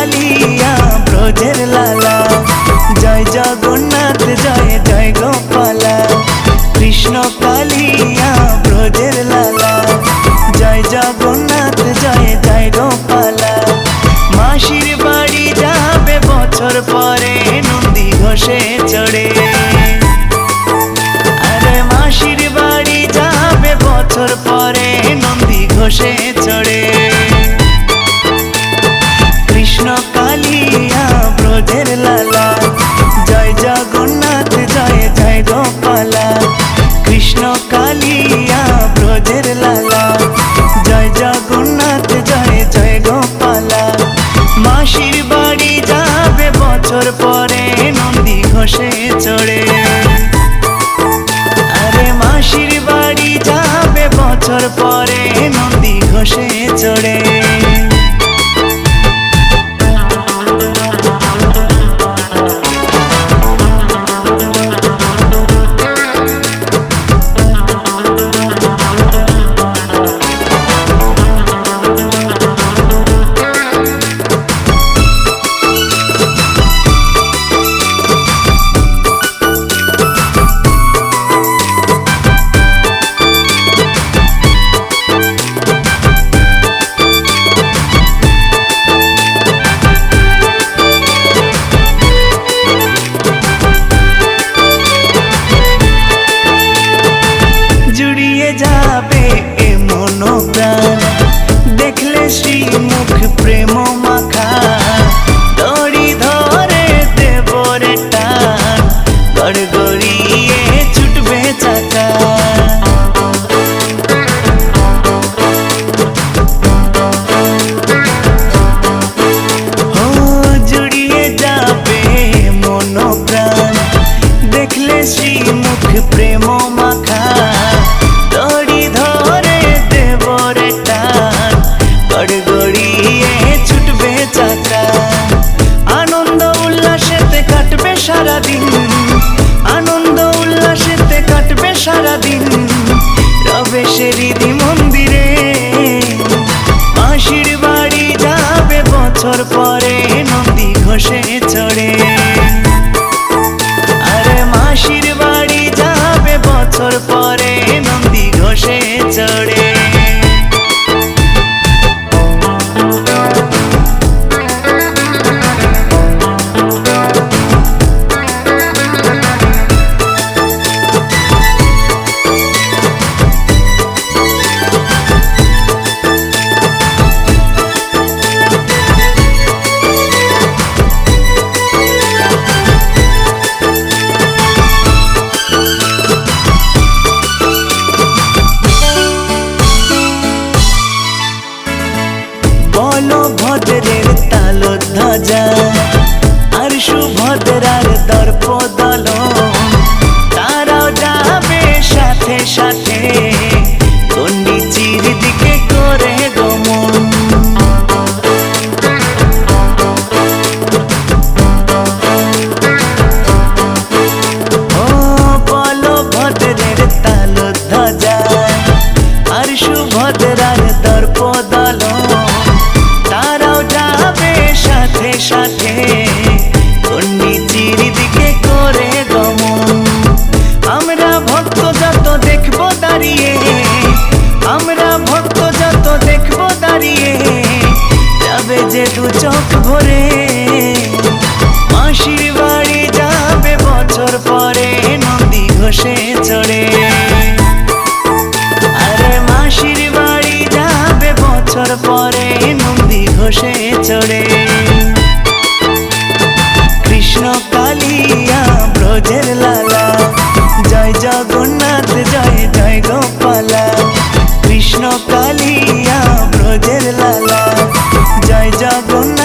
কালিয়া ব্রজের লালা। জয় জগন্নাথ, জয় জয় গোপালা। কৃষ্ণ কালিয়া ব্রজের লালা। জয় জগন্নাথ, জয় জয় গোপালা। মাসির বাড়ি যাবে, বছর পরে নন্দী ঘোষে চড়ে। আরে মাসির বাড়ি যাবে, বছর পরে নন্দী ঘোষে চড়ে। বাড়ি যাবে বছর পরে নন্দী ঘষে চড়ে। আরে মাসির বাড়ি যাবে বছর পরে নন্দী ঘষে চড়ে। प्रेमों সারাদিন। রবে সেরিদি চড়ে কৃষ্ণ কালিয়া ব্রজের লালা। জয় জগন্নাথ, জয় জয় গোপালা। কৃষ্ণ কালিয়া ব্রজের লালা। জয় জগন্নাথ